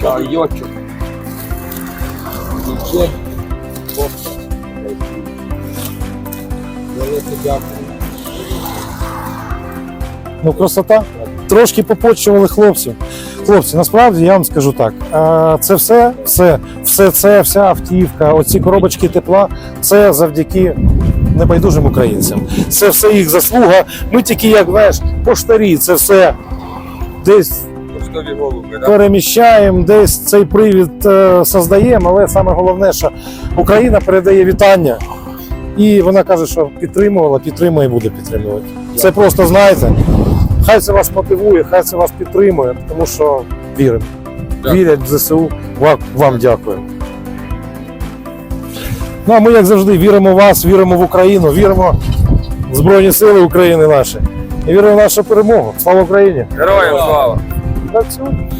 Чайочок. І ще. Велике. Ну, красота. Трошки попочували хлопців. Хлопці, насправді я вам скажу так: це все, все, все це, вся автівка, оці коробочки тепла, це завдяки небайдужим українцям. Це все їх заслуга. Ми тільки, як знаєш, поштарі, це все десь Поштові голуби, да? переміщаємо, десь цей привід е, создаємо, але саме головне, що Україна передає вітання. І вона каже, що підтримувала, підтримує і буде підтримувати. Це просто знаєте, хай це вас мотивує, хай це вас підтримує, тому що віримо. Дякую. Вірять в ЗСУ. Вам, вам дякую. Ну а ми, як завжди, віримо в вас, віримо в Україну, віримо в Збройні Сили України наші. І віримо в нашу перемогу. Слава Україні! Героям слава! Так, все.